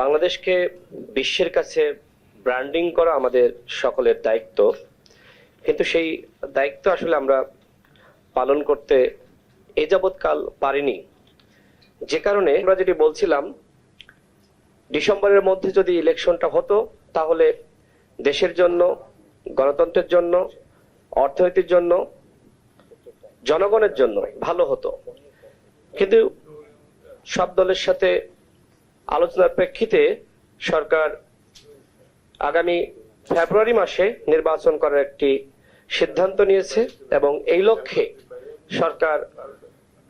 বাংলাদেশকে বিশ্বের কাছে ব্র্যান্ডিং করা আমাদের সকলের দায়িত্ব। কিন্তু সেই দায়িত্ব আসলে আমরা পালন করতে এ যাবৎকাল পারিনি। যে কারণে আমরা যেটি বলছিলাম, ডিসেম্বরের মধ্যে যদি ইলেকশনটা হতো, তাহলে দেশের জন্য, গণতন্ত্রের জন্য, অর্থনীতির জন্য, জনগণের জন্য ভালো হতো। কিন্তু সব দলের সাথে আলোচনার প্রেক্ষিতে সরকার আগামী ফেব্রুয়ারি মাসে নির্বাচন করার একটি সিদ্ধান্ত নিয়েছে এবং এই লক্ষ্যে সরকার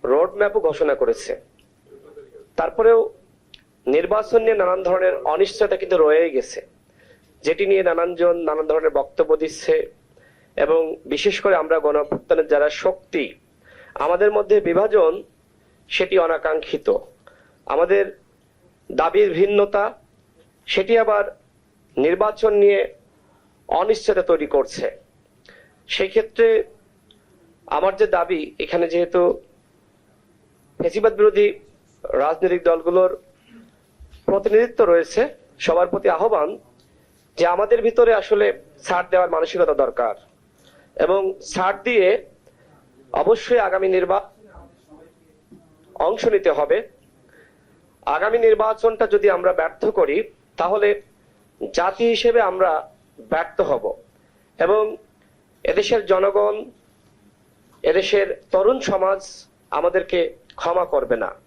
রোড ম্যাপও ঘোষণা করেছে। তারপরেও নির্বাচন নিয়ে নানান ধরনের অনিশ্চয়তা কিন্তু রয়েই গেছে। যেটি নিয়ে নানানজন নানান ধরনের বক্তব্য দিচ্ছে এবং বিশেষ করে আমরা গণঅভ্যুত্থানের যারা শক্তি, আমাদের মধ্যে বিভাজন, সেটি অনাকাঙ্ক্ষিত। আমাদের দাবির ভিন্নতা, সেটি আবার নির্বাচন নিয়ে অনিশ্চয়তা তৈরি করছে। সেই ক্ষেত্রে আমার যে দাবি, এখানে যেহেতু ফেসিবাদ বিরোধী রাজনৈতিক দলগুলোর প্রতিনিধিত্ব রয়েছে, সবার প্রতি আহ্বান যে আমাদের ভিতরে আসলে ছাড় দেওয়ার মানসিকতা দরকার এবং ছাড় দিয়ে অবশ্যই আগামী নির্বাচন অংশ নিতে হবে। আগামী নির্বাচনটা যদি আমরা ব্যর্থ করি, তাহলে জাতি হিসেবে আমরা ব্যর্থ হব। এবং এদেশের জনগণ, এদেশের তরুণ সমাজ আমাদেরকে ক্ষমা করবে না।